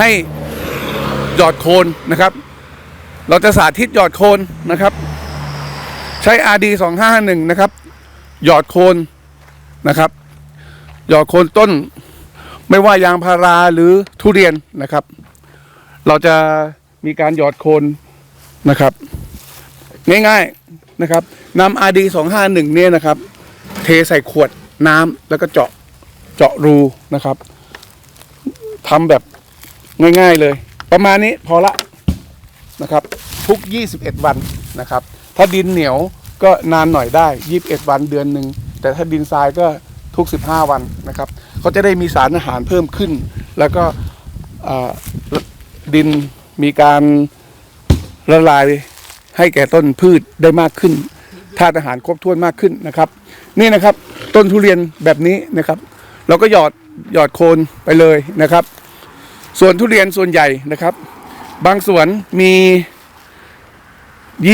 ให้หยอดโคนนะครับ เราจะสาธิตหยอดโคนนะครับ ใช้ RD 251นะครับ หยอดโคนนะครับ หยอดโคนต้น ไม่ว่ายางพาราหรือทุเรียนนะครับ เราจะมีการหยอดโคนนะครับ ง่ายๆนะครับนำ RD 251เนี่ยนะครับ เทใส่ขวดน้ำแล้วก็เจาะเจาะรูนะครับทำแบบ ง่าย ๆเลย ประมาณนี้พอละนะครับ ทุก 21 วันนะครับ ถ้าดินเหนียวก็นานหน่อยได้ 21 วันเดือนหนึ่งแต่ถ้าดินทรายก็ทุก 15 วันนะครับเขาจะได้มีสารอาหารเพิ่มขึ้น แล้วก็ดินมีการละลายให้แก่ต้นพืชได้มากขึ้นธาตุอาหารครบถ้วนมากขึ้นนะครับ นี่นะครับต้นทุเรียนแบบนี้นะครับ เราก็หยอดหยอดโคนไปเลยนะครับ ส่วนทุเรียนส่วนใหญ่นะครับ บางสวนมี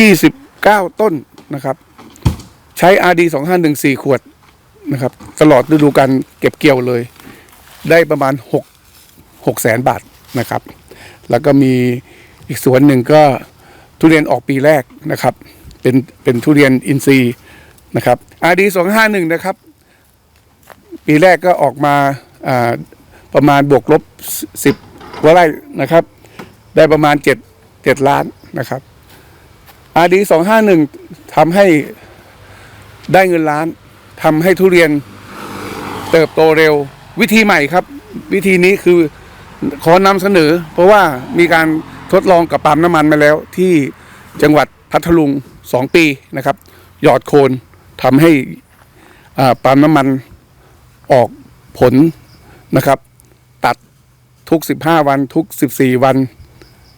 29 ต้นนะครับ ใช้ RD 2514 ขวดนะครับ ตลอดฤดูการเก็บเกี่ยวเลย ได้ประมาณ 6 6แสนบาทนะครับ แล้วก็มีอีกสวนหนึ่งก็ทุเรียนออกปีแรกนะครับ เป็นเป็นทุเรียนอินทรีย์นะครับ RD 251 นะครับ ปีแรกก็ออกมาอ่า ประมาณบวกลบ10กว่าไร่นะครับ ได้ประมาณ7 7ล้านนะครับ RD 251ทำให้ได้เงินล้านทำให้ทุเรียนเติบโตเร็ว วิธีใหม่ครับ วิธีนี้คือขอนำเสนอ เพราะว่ามีการทดลองกับปั๊มน้ำมันมาแล้วที่จังหวัดพัทลุง2ปีนะครับ หยอดโคนทำให้ปั๊มน้ำมันออกผลนะครับ ทุก 15 วันทุก 14 วัน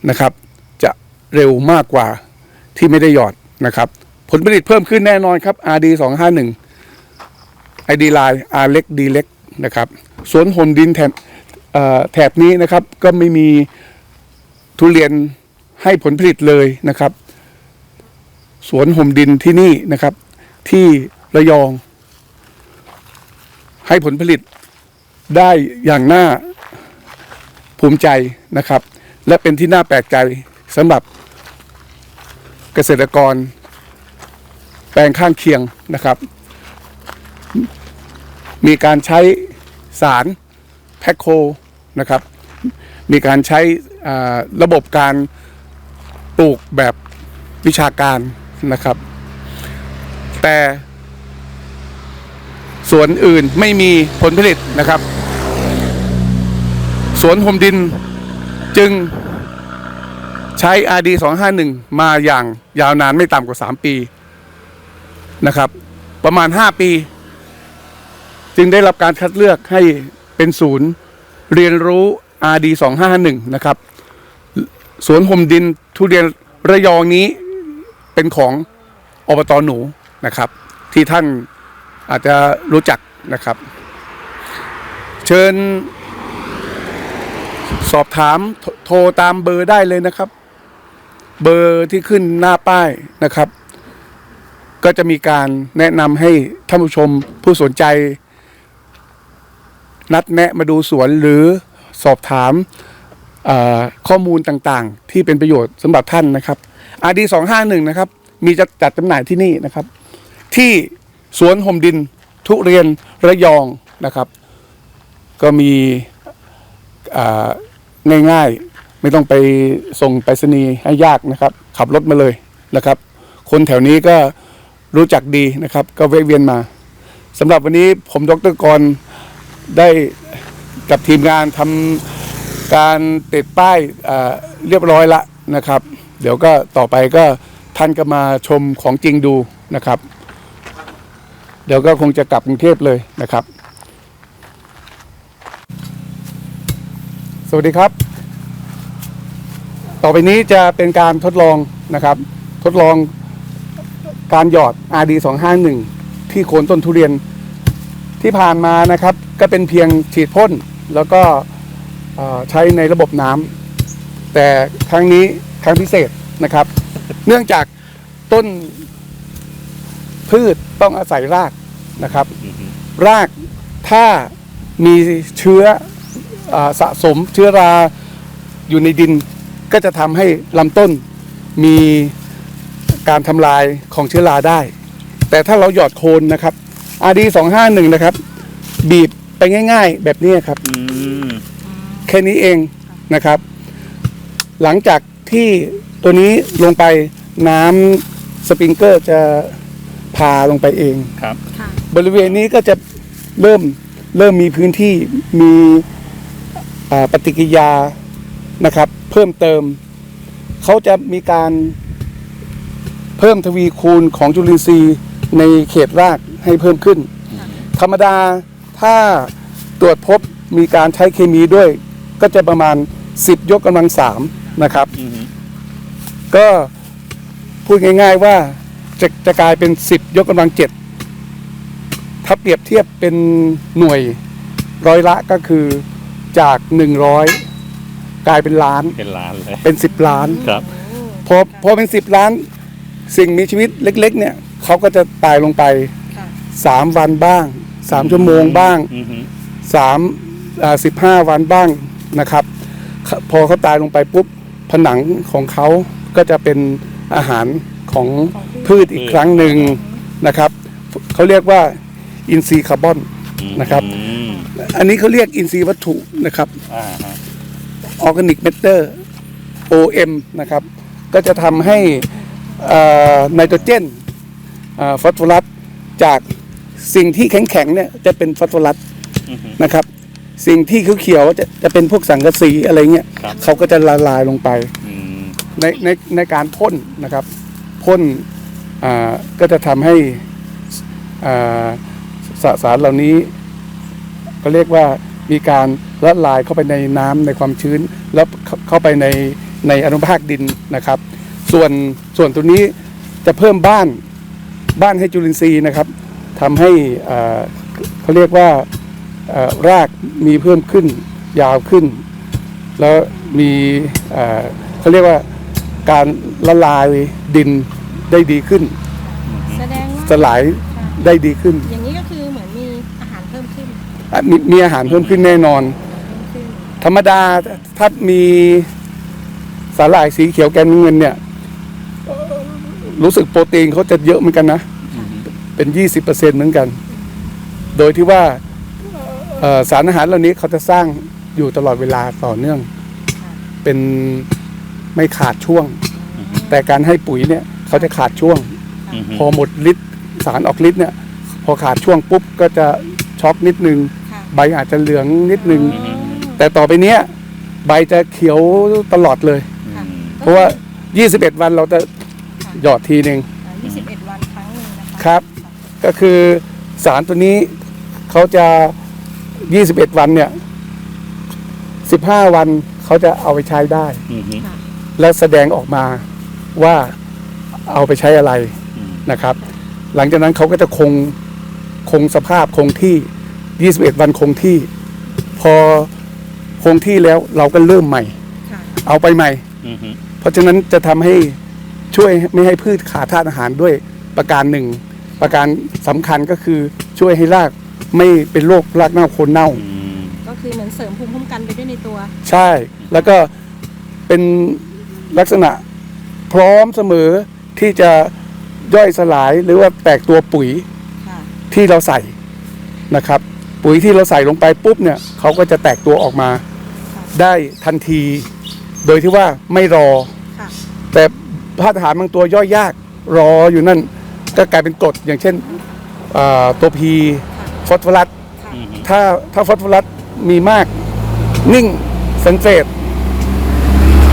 นะครับ จะเร็วมากกว่าที่ไม่ได้หยอดนะครับ ผลผลิตเพิ่มขึ้นแน่นอนครับ RD 251 ID line R เล็ก D เล็กนะครับสวนหนดินแถบแถบนี้นะครับ ก็ไม่มีทุเรียนให้ผลผลิตเลยนะครับ สวนห่มดินที่นี่นะครับ ที่ระยอง ให้ผลผลิตได้อย่างน่า ภูมิใจนะครับ และเป็นที่น่าแปลกใจสำหรับเกษตรกร แปลงข้างเคียงนะครับ มีการใช้สารแพคโคนะครับ มีการใช้ระบบการปลูกแบบวิชาการนะครับ แต่สวนอื่นไม่มีผลผลิตนะครับ สวนหมดินจึงใช้ RD 251 มาอย่างยาวนานไม่ต่ำกว่า 3 ปีนะครับ ประมาณ 5 ปี จึงได้รับการคัดเลือกให้เป็นศูนย์เรียนรู้ RD 251 นะครับ สวนหมดินทุเรียนระยองนี้เป็นของอบตหนูนะครับ ที่ท่านอาจจะรู้จักนะครับ เชิญ สอบถามโทรตามเบอร์ได้เลยนะครับ เบอร์ที่ขึ้นหน้าป้ายนะครับ ก็จะมีการแนะนำให้ท่านผู้ชมผู้สนใจ นัดแนะมาดูสวนหรือสอบถามข้อมูลต่างๆ ที่เป็นประโยชน์สำหรับท่านนะครับ RD 251นะครับ มีจัดจัดจำหน่ายที่นี่นะครับ ที่สวนห่มดินทุเรียนระยองนะครับ ก็มี ง่ายๆ ไม่ต้องไปส่งไปรษณีย์ให้ยากนะครับ ขับรถมาเลยนะครับ คนแถวนี้ก็รู้จักดีนะครับ ก็แวเวียนมาสำหรับวันนี้ผมดรกรได้กับทีมงานทำการติดป้ายาเรียบร้อยละนะครับ เดี๋ยวก็ต่อไปก็ท่านก็มาชมของจริงดูนะครับ เดี๋ยวก็คงจะกลับกรุงเทพเลยนะครับ สวัสดีครับ ต่อไปนี้จะเป็นการทดลองนะครับ ทดลองการหยอด RD 251ที่โคนต้นทุเรียนที่ผ่านมานะครับ ก็เป็นเพียงฉีดพ่นแล้วก็เอ่อใช้ในระบบน้ำแต่ครั้งนี้ครั้งพิเศษนะครับ เนื่องจากต้นพืชต้องอาศัยรากนะครับ รากถ้ามีเชื้ออา สะสมเชื้อราอยู่ในดิน ก็จะทำให้ลำต้นมีการทำลายของเชื้อราได้ แต่ถ้าเราหยอดโคนนะครับ RD 251นะครับ บีบไปง่าย ๆ แบบนี้ครับอืมแค่นี้เองนะครับ หลังจากที่ตัวนี้ลงไปน้ำสปริงเกอร์จะพาลงไปเองครับค่ะบริเวณนี้ก็จะเริ่มเริ่มมีพื้นที่มีอ่า ปฏิกิริยานะครับ เพิ่มเติม เขาจะมีการเพิ่มทวีคูณของจุลินทรีย์ในเขตรากให้เพิ่มขึ้น ธรรมดาถ้าตรวจพบมีการใช้เคมีด้วย ก็จะประมาณ 10 ยกกำลังสามนะครับอืมก็พูดง่าย ๆว่าจะจะกลายเป็น 10 ยกกำลังเจ็ดถ้าเปรียบเทียบเป็นหน่วยร้อยละก็คือ จาก 100 กลายเป็นล้าน เป็นล้านเลยเป็น 10 ล้าน ครับ พอพอเป็น 10 ล้าน สิ่งมีชีวิตเล็ก ๆ เนี่ยเขาก็จะตายลงไป ค่ะ 3 วันบ้าง 3 ชั่วโมงบ้าง อืมสามสิบห้าวันบ้างนะครับ พอเขาตายลงไปปุ๊บผนังของเขาก็จะเป็นอาหารของพืชอีกครั้งหนึ่งนะครับเขาเรียกว่าอินทรีย์คาร์บอน นะครับ อืม อันนี้เขาเรียกอินทรีย์วัตถุนะครับอ่าฮะออร์แกนิกเมเตอร์ OM นะครับ ก็จะทำให้ไนโตรเจนฟอสฟอรัสจากสิ่งที่แข็งๆเนี่ยจะเป็นฟอสฟอรัสอืมนะครับ สิ่งที่เขียวๆจะจะเป็นพวกสังกะสีอะไรเงี้ยครับ เขาก็จะละลายลงไป อืมในในในการพ่นนะครับพ่นอ่าก็จะทำให้อ่าสสารเหล่านี้ ก็เรียกว่ามีการละลายเข้าไปในน้ำในความชื้น แล้วเข้าเข้าไปในในอนุภาคดินนะครับ ส่วนส่วนตัวนี้จะเพิ่มบ้านบ้านให้จุลินทรีย์นะครับทำให้อ่าเขาเรียกว่าเอ่อรากมีเพิ่มขึ้นยาวขึ้น แล้วมีเอ่อเขาเรียกว่าการละลายดินได้ดีขึ้นแสดงว่าสลายค่ะได้ดีขึ้น มีมีอาหารเพิ่มขึ้นแน่นอนเพิ่มขึ้นธรรมดาถ้ามีสาหร่ายสีเขียวแกนเงินเนี่ยเอ่อรู้สึกโปรตีนเขาจะเยอะเหมือนกันนะ เป็น20%เหมือนกัน โดยที่ว่าเอ่อสารอาหารเหล่านี้เขาจะสร้างอยู่ตลอดเวลาต่อเนื่อง เป็นไม่ขาดช่วง แต่การให้ปุ๋ยเนี่ยเขาจะขาดช่วงอืมพอหมดฤทธิ์สารออกฤทธิ์เนี่ย พอขาดช่วงปุ๊บก็จะช็อกนิดนึงค่ะ ใบอาจจะเหลืองนิดนึงอ๋อแต่ต่อไปเนี้ยใบจะเขียวตลอดเลย ค่ะเพราะว่า 21 วันเราจะหยอดทีหนึ่ง อ่า21 วันครั้งหนึ่งนะคะครับ ก็คือสารตัวนี้เขาจะ 21 วันเนี่ย 15 วันเขาจะเอาไปใช้ได้อืมค่ะและแสดงออกมาว่าเอาไปใช้อะไรอืมนะครับ หลังจากนั้นเขาก็จะคงคงสภาพคงที่ 21 วันคงที่ พอคงที่แล้วเราก็เริ่มใหม่ ค่ะเอาไปใหม่ อืมเพราะฉะนั้นจะทำให้ช่วยไม่ให้พืชขาดธาตุอาหารด้วยประการหนึ่ง ประการสำคัญก็คือช่วยให้รากไม่เป็นโรครากเน่าโคนเน่า อืมก็คือเหมือนเสริมภูมิคุ้มกันไปด้วยในตัว ใช่ แล้วก็เป็นลักษณะพร้อมเสมอที่จะย่อยสลายหรือว่าแตกตัวปุ๋ยค่ะ ที่เราใส่นะครับ ปุ๋ยที่เราใส่ลงไปปุ๊บเนี่ยเขาก็จะแตกตัวออกมา ได้ทันที โดยที่ว่าไม่รอค่ะแต่ธาตุอาหารบางตัวย่อยยากรออยู่นั่น ก็กลายเป็นกรดอย่างเช่นอ่าตัวพีฟอสฟอรัสค่ะอืมถ้าถ้าฟอสฟอรัสมีมาก นิ่งสันเฟต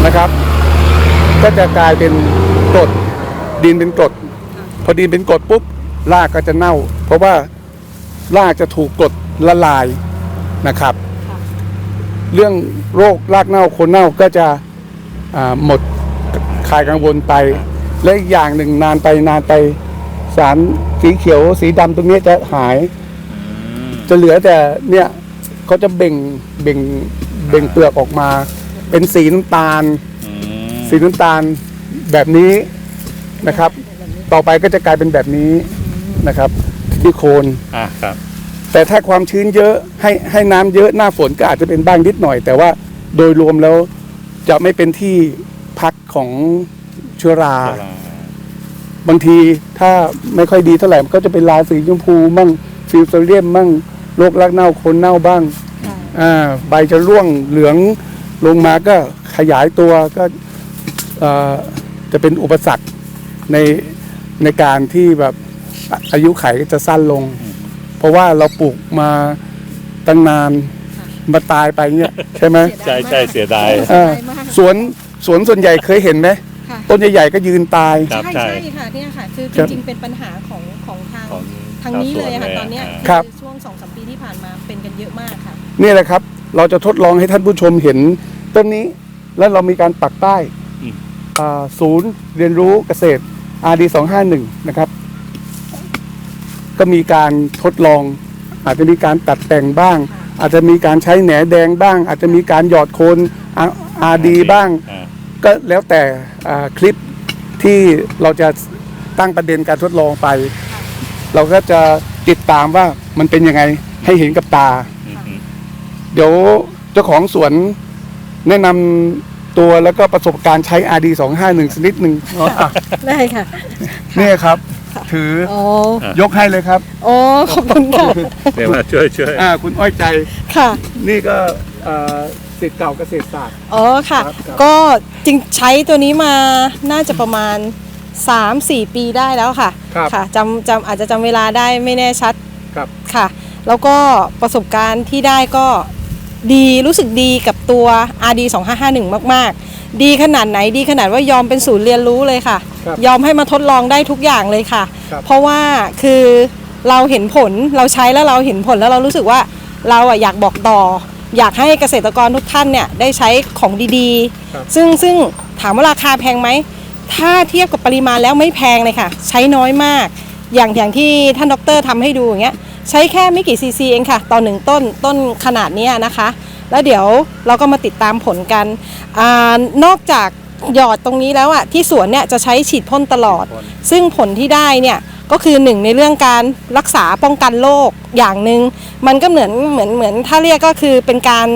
นะครับ ก็จะกลายเป็นกรดดินเป็นกรดพอดินเป็นกรดปุ๊บรากก็จะเน่า เพราะว่า รากจะถูกกรดละลายนะครับค่ะเรื่องโรครากเน่าโคนเน่าก็จะอ่าหมดคลายกังวลไป และอีกอย่างหนึ่งนานไปนานไปสารสีเขียวสีดำตรงนี้จะหาย จะเหลือแต่เนี่ยเขาจะเบ่งเบ่งเบ่งเปลือกออกมา เป็นสีน้ำตาลอืมสีน้ำตาลแบบนี้นะครับ ต่อไปก็จะกลายเป็นแบบนี้นะครับ ที่โคนอะครับ แต่ถ้าความชื้นเยอะให้ให้น้ำเยอะหน้าฝนก็อาจจะเป็นบ้างนิดหน่อย แต่ว่าโดยรวมแล้วจะไม่เป็นที่พักของเชื้อราเวลาบางทีถ้าไม่ค่อยดีเท่าไหร่มันก็จะเป็นลาสีชมพูมั่งฟิวเซเรียมมั่งโรครักเน่าโคนเน่าบ้างค่ะอ่าใบจะร่วงเหลืองลงมาก็ขยายตัวก็เอ่อจะเป็นอุปสรรคในในการที่แบบ อะอายุไขก็จะสั้นลง เพราะว่าเราปลูกมาตั้งนานมาตายไปเนี่ยใช่ไหมใช่ใช่เสียดายเสียดายมากสวนสวนส่วนใหญ่เคยเห็นไหมค่ะต้นใหญ่ๆก็ยืนตาย ครับใช่ใช่ใช่ค่ะเนี่ยค่ะคือครับจริงๆเป็นปัญหาของของทางของทางนี้เลยอะค่ะชาวสวนตอนเนี้ยเลยอะครับ ช่วงสองสามปีที่ผ่านมาเป็นกันเยอะมากค่ะ นี่แหละครับ เราจะทดลองให้ท่านผู้ชมเห็นต้นนี้ แล้วเรามีการปักป้ายอืม อ่าศูนย์เรียนรู้เกษตร RD 251นะครับ ก็มีการทดลอง อาจจะมีการตัดแต่งบ้าง อาจจะมีการใช้แหนแดงบ้าง อาจจะมีการหยอดโคน RD บ้าง อ่าก็แล้วแต่อ่าคลิปที่เราจะตั้งประเด็นการทดลองไป เราก็จะติดตามว่ามันเป็นยังไงให้เห็นกับตา อืมอืมเดี๋ยวเจ้าของสวนแนะนำตัวแล้วก็ประสบการณ์ใช้ RD 251สักนิดหนึ่งอะได้ค่ะนี่ครับ ถือ โอ้ยกให้เลยครับโอ้ขอบคุณค่ะเดี๋ยวมาช่วยช่วยอ่าคุณอ้อยใจ ค่ะ นี่ก็อ่าสิทธิ์เก่าเกษตรศาสตร์ อ๋อค่ะ ครับครับ ก็จริงใช้ตัวนี้มาน่าจะประมาณ 3-4 ปีได้แล้วค่ะ ครับ ค่ะจำจำอาจจะจำเวลาได้ไม่แน่ชัดครับ ค่ะ แล้วก็ประสบการณ์ที่ได้ก็ ดีรู้สึกดีกับตัว RD 2551 มาก ๆ ดีขนาดไหนดีขนาดว่ายอมเป็นศูนย์เรียนรู้เลยค่ะ ครับยอมให้มาทดลองได้ทุกอย่างเลยค่ะ ครับ เพราะว่าคือเราเห็นผลเราใช้แล้วเราเห็นผลแล้วเรารู้สึกว่าเราอะอยากบอกต่อ อยากให้เกษตรกรทุกท่านเนี่ยได้ใช้ของดีครับ ๆ ซึ่งซึ่งถามว่าราคาแพงไหม ถ้าเทียบกับปริมาณแล้วไม่แพงเลยค่ะ ใช้น้อยมาก อย่างอย่างที่ท่านดรทำให้ดูอย่างเงี้ย ใช้แค่ไม่กี่ซีซีเองค่ะ ต่อหนึ่งต้นต้นขนาดเนี้ยนะคะ แล้วเดี๋ยวเราก็มาติดตามผลกันอานอกจากหยอดตรงนี้แล้วอะที่สวนเนี่ยจะใช้ฉีดพ่นตลอด ซึ่งผลที่ได้เนี่ยก็คือหนึ่งในเรื่องการรักษาป้องกันโรคอย่างหนึ่งมันก็เหมือนเหมือนเหมือนถ้าเรียกก็คือเป็นการ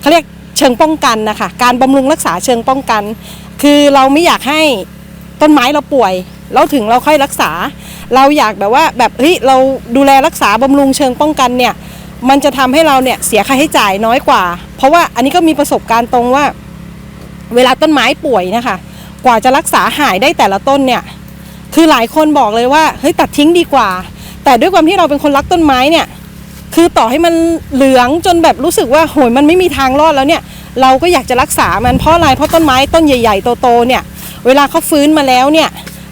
เขาเรียกเชิงป้องกันนะคะการบำรุงรักษาเชิงป้องกัน คือเราไม่อยากให้ต้นไม้เราป่วย แล้วถึงเราค่อยรักษา เราอยากแบบว่าแบบเฮ้ยเราดูแลรักษาบำรุงเชิงป้องกันเนี่ยมันจะทำให้เราเนี่ยเสียค่าใช้จ่ายน้อยกว่า เพราะว่าอันนี้ก็มีประสบการณ์ตรงว่า เวลาต้นไม้ป่วยนะคะ กว่าจะรักษาหายได้แต่ละต้นเนี่ย คือหลายคนบอกเลยว่าเฮ้ยตัดทิ้งดีกว่า แต่ด้วยความที่เราเป็นคนรักต้นไม้เนี่ย คือต่อให้มันเหลืองจนแบบรู้สึกว่าโหยมันไม่มีทางรอดแล้วเนี่ย เราก็อยากจะรักษามันเพราะอะไรเพราะต้นไม้ต้นใหญ่ ๆ โตๆเนี่ย เวลาเขาฟื้นมาแล้วเนี่ย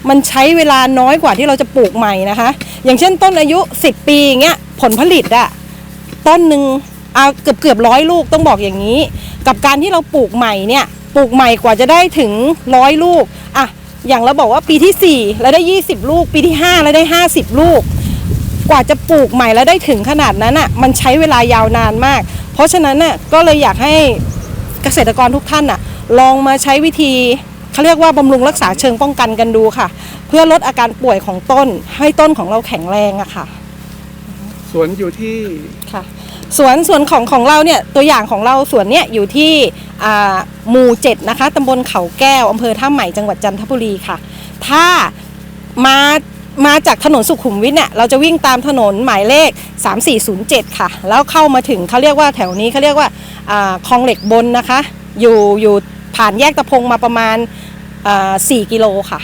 มันใช้เวลาน้อยกว่าที่เราจะปลูกใหม่นะคะ อย่างเช่นต้นอายุ 10 ปีอย่างเงี้ยผลผลิตอะต้นหนึ่งเอาเกือบเกือบร้อยลูกต้องบอกอย่างนี้ กับการที่เราปลูกใหม่เนี่ยปลูกใหม่กว่าจะได้ถึงร้อยลูกอะอย่างเราบอกว่าปีที่ 4 แล้วได้ 20 ลูก ปีที่ 5 แล้วได้ 50 ลูก กว่าจะปลูกใหม่แล้วได้ถึงขนาดนั้นอะมันใช้เวลายาวนานมาก เพราะฉะนั้นน่ะก็เลยอยากให้เกษตรกรทุกท่านอะลองมาใช้วิธี เขาเรียกว่าบำรุงรักษาเชิงป้องกันกันดูค่ะ เพื่อลดอาการป่วยของต้นให้ต้นของเราแข็งแรงอะค่ะ สวนอยู่ที่ค่ะสวนสวนของของเราเนี่ยตัวอย่างของเราสวนเนี่ยอยู่ที่อ่าหมู่เจ็ดนะคะตำบลเขาแก้วอำเภอท่าใหม่จังหวัดจันทบุรีค่ะ ถ้ามามาจากถนนสุขุมวิทเนี่ยเราจะวิ่งตามถนนหมายเลข 3407 ค่ะ แล้วเข้ามาถึงเขาเรียกว่าแถวนี้เขาเรียกว่าอาคลองเหล็กบนนะคะ อยู่อยู่ผ่านแยกตะพงมาประมาณ อ่า4กิโลค่ะ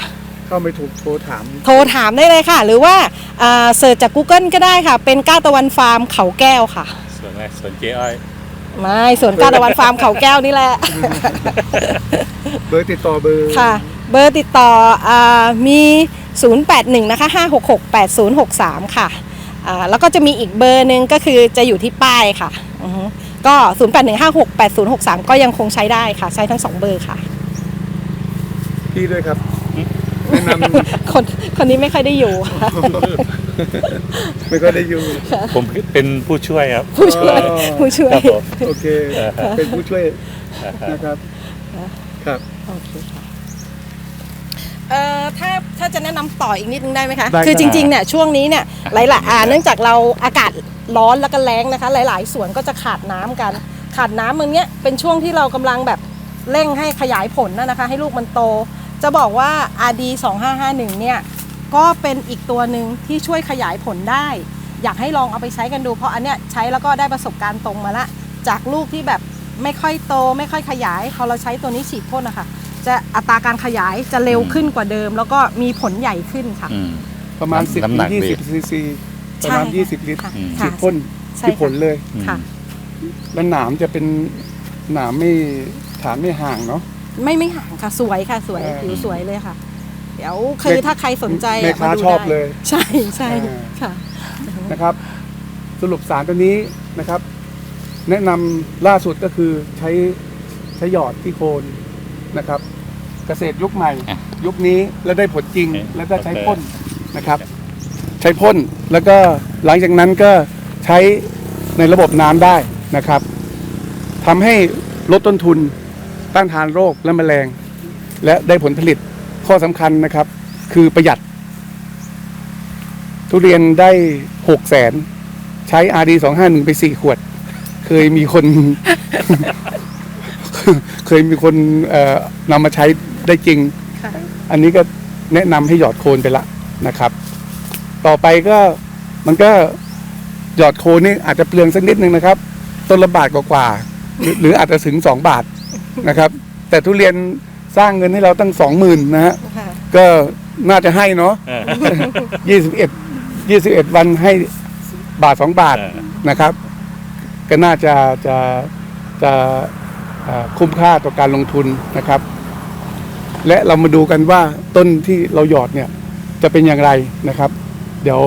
เข้าไปถูกโทรถาม โทรถามได้เลยค่ะ หรือว่าอ่าเสิร์ชจาก Google ก็ได้ค่ะ เป็นก้าวตะวันฟาร์มเขาแก้วค่ะ ส่วนแรกส่วนเจ๊อ้อยไม่สวนก้าวตะวันฟาร์มเขาแก้วนี่แหละ เบอร์ติดต่อเบอร์ค่ะ เบอร์ติดต่ออามี 081 นะคะ 566 8063 ค่ะอ่าแล้วก็จะมีอีกเบอร์หนึ่งก็คือจะอยู่ที่ป้ายค่ะอือฮึก็ 081568 8063 ก็ยังคงใช้ได้ค่ะ ใช้ทั้ง 2 เบอร์ค่ะ พี่ด้วยครับแนะนคนคนนี้ไม่ค่อยได้อยู่ค่ะำไม่ก็ได้อยู่ ผมเป็นผู้ช่วยครับ ผู้ช่วยอ๋อผู้ช่วยครับผมโอเค เป็นผู้ช่วยนะครับครับโอเคค่ะเอ่อถ้าถ้าจะแนะนำต่ออีกนิดนึงได้ไหมคะได้คือครับจริงๆเนี่ยช่วงนี้เนี่ยหลายๆอ่าเนื่องจากเราอากาศร้อนแล้วก็แรงนะคะ หลาย ๆ สวนก็จะขาดน้ำกัน ขาดน้ำเมืองเนี้ยเป็นช่วงที่เรากำลังแบบเร่งให้ขยายผลนะนะคะ ให้ลูกมันโต จะบอกว่า RD 2551เนี่ยก็เป็นอีกตัวหนึ่งที่ช่วยขยายผลได้ อยากให้ลองเอาไปใช้กันดู เพราะอันเนี้ยใช้แล้วก็ได้ประสบการณ์ตรงมาละ จากลูกที่แบบไม่ค่อยโต ไม่ค่อยขยายพอเราใช้ตัวนี้ฉีดพ่นนะคะจะอัตราการขยายจะเร็วขึ้นกว่าเดิม แล้วก็มีผลใหญ่ขึ้นค่ะ อืม ประมาณ น้ำหนัก10ถึงดี20ซีซีประมาณ ใช่20 ลิตรค่ะอืมฉีดพ่นใช่ที่ผลเลยค่ะ แล้วหนามจะเป็นหนามไม่ฐานไม่ห่างเนาะ ไม่ไม่ห่างค่ะสวยค่ะสวยเออผิวสวยเลยค่ะ เดี๋ยวคือถ้าใครสนใจแม่ค้ามาดูชอบได้เลย ใช่ใช่เออค่ะนะครับ สรุปสารตัวนี้นะครับ แนะนำล่าสุดก็คือใช้ใช้หยอดที่โคนนะครับ เกษตรยุคใหม่อะยุคนี้แล้วได้ผลจริงโอเคแล้วก็ใช้โอเคพ่นนะครับ ใช้พ่นแล้วก็หลังจากนั้นก็ใช้ในระบบน้ำได้นะครับทำให้ลดต้นทุน ต้านทานโรคและแมลง และได้ผลผลิตข้อสำคัญนะครับ คือประหยัด ทุเรียนได้หกแสนใช้ RD สองห้าหนึ่งไปสี่ขวด เคยมีคน เคยมีคนเอ่อนำมาใช้ได้จริง อันนี้ก็แนะนำให้หยอดโคนไปละนะครับ ต่อไปก็มันก็หยอดโคนนี่อาจจะเปลืองสักนิดนึงนะครับ ต้นละบาทกว่า หรืออาจจะถึงสองบาท นะครับ แต่ทุเรียนสร้างเงินให้เราตั้งสองหมื่นนะฮะค่ะก็น่าจะให้เนาะเออ ยี่สิบเอ็ดยี่สิบเอ็ดวันให้บาทสองบาทเออ นะครับ ก็น่าจะจะจะเอ่อคุ้มค่าต่อการลงทุนนะครับ และเรามาดูกันว่าต้นที่เราหยอดเนี่ยจะเป็นอย่างไรนะครับ เดี๋ยว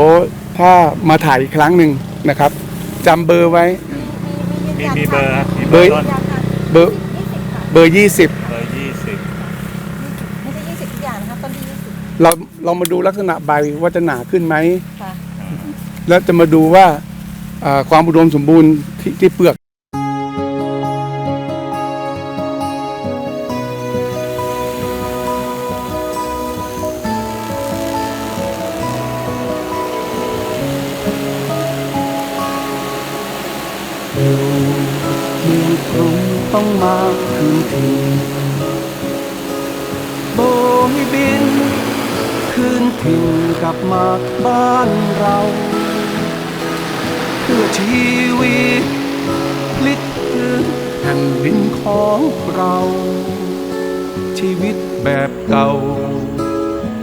ถ้ามาถ่ายอีกครั้งหนึ่งนะครับจำเบอร์ไว้ มีมีเบอร์มีเบเบออร์ร์ต้น เบอร์เบอร์ยี่สิบเบอร์ยี่สิบไม่ใช่ยี่สิบทุกอย่างนะคะต้นที่ยี่สิบเราเรามาดูลักษณะใบว่าจะหนาขึ้นไหมค่ะ แล้วจะมาดูว่าอ่าความอุดมสมบูรณ์ที่ที่เปลือก ต้องมาคืนทีโบยบิน คืนถิ่นกลับมาบ้านเรา เพื่อชีวิตพลิกพื้นแผ่นดินของเรา ชีวิตแบบเก่า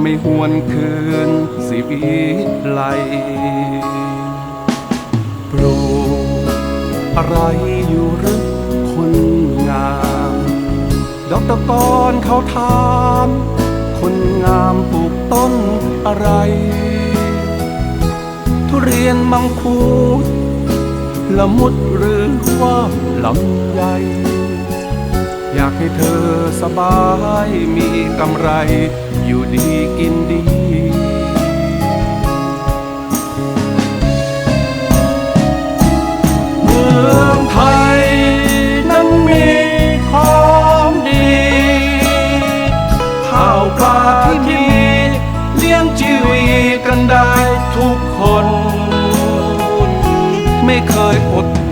ไม่หวนคืนสิวิไลปลูกอะไรอยู่หรือามดอกตะกอนเขาถาม คนงามปลูกต้นอะไร ทุเรียนมังคุดละมุดหรือว่าลำไยอยากให้เธอสบายมีกำไร อยู่ดีกินดีเมืองไทย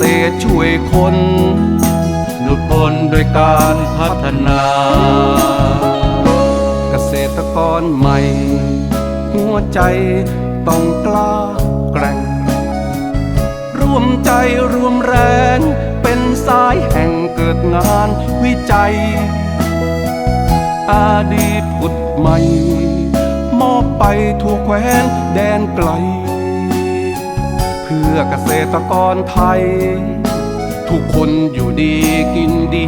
ษตรช่วยคนหนุดบนโดยการพัฒนา เกษตรกรใหม่ หัวใจต้องกล้าแกร่ง ร่วมใจรวมแรง เป็นสายแห่งเกิดงานวิจัย อาดีตผุดใหม่ มอบไปทั่วแคว้นแดนไกล เพื่อเกษตรกรไทย ทุกคนอยู่ดีกินดี